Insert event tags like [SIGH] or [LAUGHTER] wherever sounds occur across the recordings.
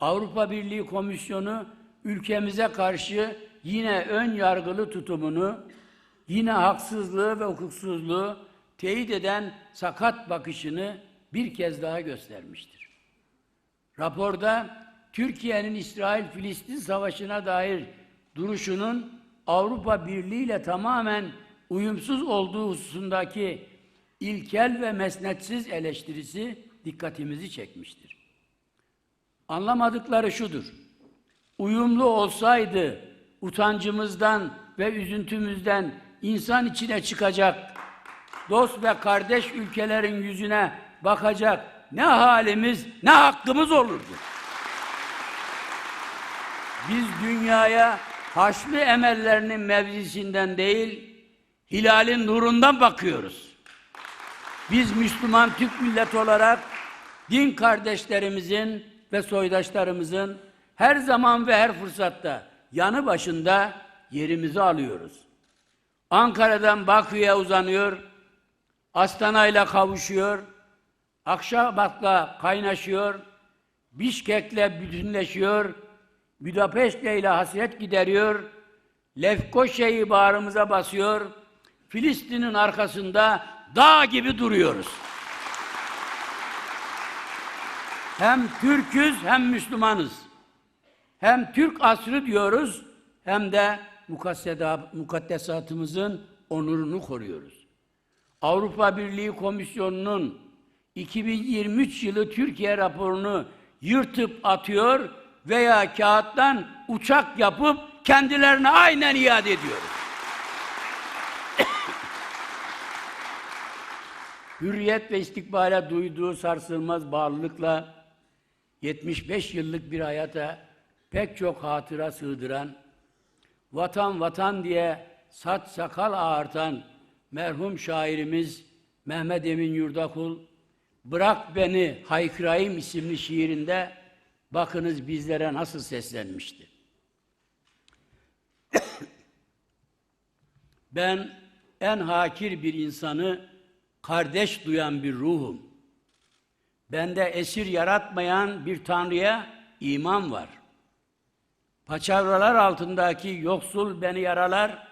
Avrupa Birliği Komisyonu ülkemize karşı yine ön yargılı tutumunu, yine haksızlığı ve hukuksuzluğu teyit eden sakat bakışını bir kez daha göstermiştir. Raporda Türkiye'nin İsrail-Filistin savaşına dair duruşunun Avrupa Birliği ile tamamen uyumsuz olduğu hususundaki ilkel ve mesnetsiz eleştirisi dikkatimizi çekmiştir. Anlamadıkları şudur. Uyumlu olsaydı utancımızdan ve üzüntümüzden insan içine çıkacak, dost ve kardeş ülkelerin yüzüne bakacak ne halimiz ne hakkımız olurdu. Biz dünyaya haşmi emellerinin mevzisinden değil, hilalin nurundan bakıyoruz. Biz Müslüman Türk millet olarak din kardeşlerimizin ve soydaşlarımızın her zaman ve her fırsatta yanı başında yerimizi alıyoruz. Ankara'dan Bakü'ye uzanıyor, Astana'yla kavuşuyor, Akşabat'la kaynaşıyor, Bişkek'le bütünleşiyor, Büdapeşte ile hasret gideriyor, Lefkoşe'yi bağrımıza basıyor, Filistin'in arkasında dağ gibi duruyoruz. Hem Türk'üz hem Müslümanız. Hem Türk asrı diyoruz hem de mukaddesatımızın onurunu koruyoruz. Avrupa Birliği Komisyonu'nun 2023 yılı Türkiye raporunu yırtıp atıyor veya kağıttan uçak yapıp kendilerine aynen iade ediyor. [COUGHS] Hürriyet ve istikbale duyduğu sarsılmaz bağlılıkla 75 yıllık bir hayata pek çok hatıra sığdıran, vatan vatan diye saç sakal ağartan merhum şairimiz Mehmet Emin Yurdakul, Bırak Beni Haykırayım isimli şiirinde bakınız bizlere nasıl seslenmişti. ben en hakir bir insanı kardeş duyan bir ruhum. Bende esir yaratmayan bir Tanrı'ya iman var. Paçavralar altındaki yoksul beni yaralar,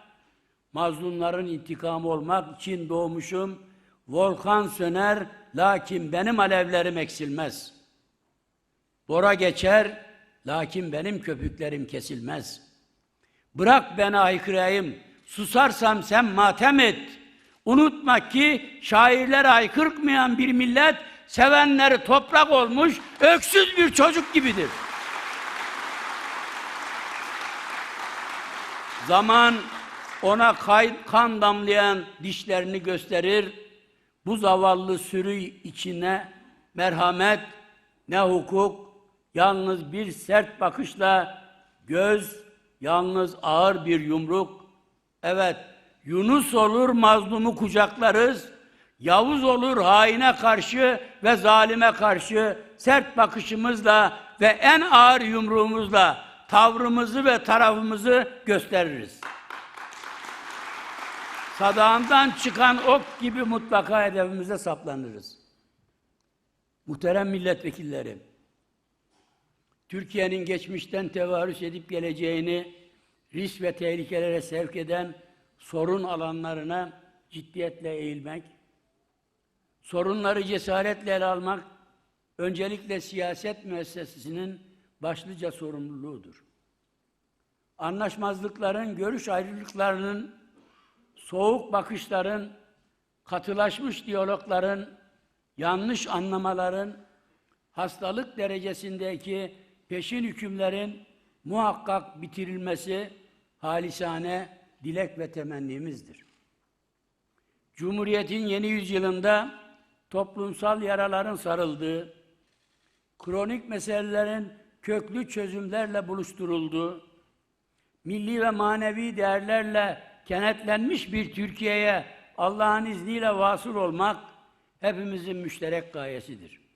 mazlumların intikamı olmak için doğmuşum. Volkan söner, lakin benim alevlerim eksilmez. Bora geçer, lakin benim köpüklerim kesilmez. Bırak beni aykırayım, susarsam sen matem et. Unutma ki şairler aykırkmayan bir millet, sevenleri toprak olmuş, öksüz bir çocuk gibidir. Zaman ona kay, kan damlayan dişlerini gösterir. Bu zavallı sürü içine merhamet, ne hukuk, yalnız bir sert bakışla göz, yalnız ağır bir yumruk. Evet, Yunus olur mazlumu kucaklarız. Yavuz olur haine karşı ve zalime karşı sert bakışımızla ve en ağır yumruğumuzla tavrımızı ve tarafımızı gösteririz. Sadağından çıkan ok gibi mutlaka hedefimize saplanırız. Muhterem milletvekilleri, Türkiye'nin geçmişten tevarüs edip geleceğini risk ve tehlikelere sevk eden sorun alanlarına ciddiyetle eğilmek, sorunları cesaretle ele almak, öncelikle siyaset müessesesinin başlıca sorumluluğudur. Anlaşmazlıkların, görüş ayrılıklarının, soğuk bakışların, katılaşmış diyalogların, yanlış anlamaların, hastalık derecesindeki peşin hükümlerin muhakkak bitirilmesi halisane dilek ve temennimizdir. Cumhuriyetin yeni yüzyılında toplumsal yaraların sarıldığı, kronik meselelerin köklü çözümlerle buluşturulduğu, milli ve manevi değerlerle kenetlenmiş bir Türkiye'ye Allah'ın izniyle vasıl olmak hepimizin müşterek gayesidir.